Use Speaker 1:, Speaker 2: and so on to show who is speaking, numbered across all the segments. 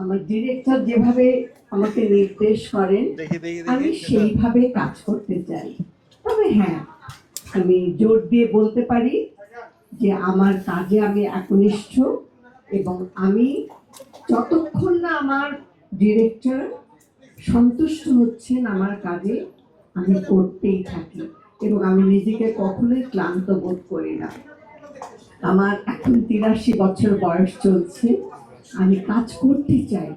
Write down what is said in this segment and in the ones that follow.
Speaker 1: আমার ডিরেক্টর যেভাবে আমাকে নির্দেশ করেন আমি সেইভাবে কাজ করতে চাই। তবে হ্যাঁ আমি জোর দিয়ে বলতে পারি যে আমার কাজে আমি একনিষ্ঠ এবং আমি যতক্ষণ না আমার ডিরেক্টর সন্তুষ্ট হচ্ছেন আমার কাজে আমি করতেই থাকি এবং আমি নিজেকে কখনোই ক্লান্ত বোধ করি না। আমার এখন তিরাশি বছর বয়স চলছে। আমি কাজ করতে চাই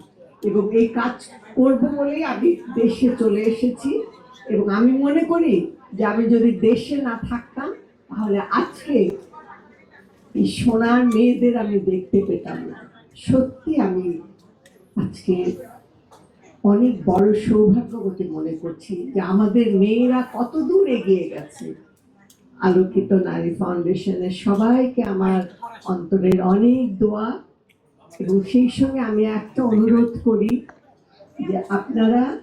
Speaker 1: এবং এই কাজ করব বলেই আমি দেশে চলে এসেছি এবং আমি মনে করি যে আমি যদি দেশে না থাকতাম, তাহলে আজকে এই সোনার মেয়েদের আমি দেখতে পেতাম না। সত্যি আমি আজকে অনেক বড় সৌভাগ্যবতী মনে করছি যে আমাদের মেয়েরা কত দূর এগিয়ে গেছে। আলোকিত নারী ফাউন্ডেশনের সবাইকে আমার অন্তরের অনেক দোয়া। এবং সেই সঙ্গে আমি একটা অনুরোধ করি যে আপনারা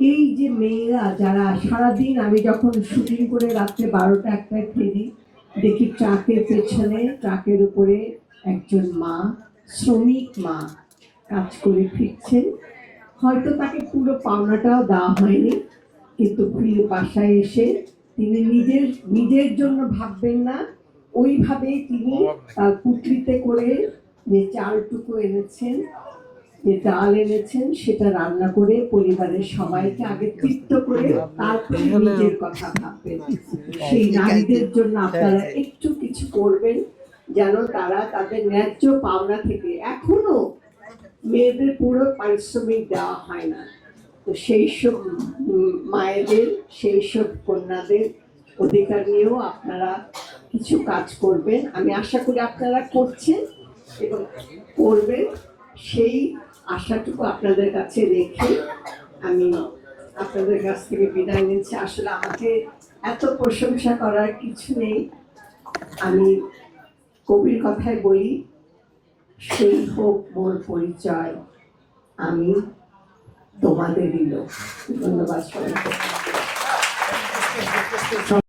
Speaker 1: এই যে মেয়েরা যারা সারাদিন আমি যখন শুটিং করে রাত্রে বারোটা একটায় ফিরি দেখি ট্রাকের পেছনে ট্রাকের উপরে একজন মা শ্রমিক মা কাজ করে ফিরছেন হয়তো তাকে পুরো পাওনাটাও দেওয়া হয়নি কিন্তু ফিরে বাসায় এসে তিনি নিজের নিজের জন্য ভাববেন না। ওইভাবেই তিনি তার পুটলিতে করে যে চালটুকু এনেছেন যে ডাল এনেছেন সেটা রান্না করে পরিবারের সবাইকে আগে তৃপ্ত করে তারপরে নিজের কথা ভাববেন সেই নারীদের জন্য আপনারা একটু কিছু করবেন যেন তারা তাদের ন্যায্য পাওনা থেকে এখনও মেয়েদের পুরো পারিশ্রমিক দেওয়া হয় না। তো সেই সব মায়েদের সেই সব কন্যাদের অধিকার নিয়েও আপনারা কিছু কাজ করবেন। আমি আশা করি আপনারা করছেন। এবং সেই আশাটুকু আপনাদের কাছে রেখে আমি আপনাদের কাছ থেকে বিদায় নিচ্ছি। আসলে আমাকে এত প্রশংসা করার কিছু নেই। আমি কবির কথায় বলি, সেই হোক মোর পরিচয়, আমি তোমাদেরই লোক। ধন্যবাদ সবাইকে।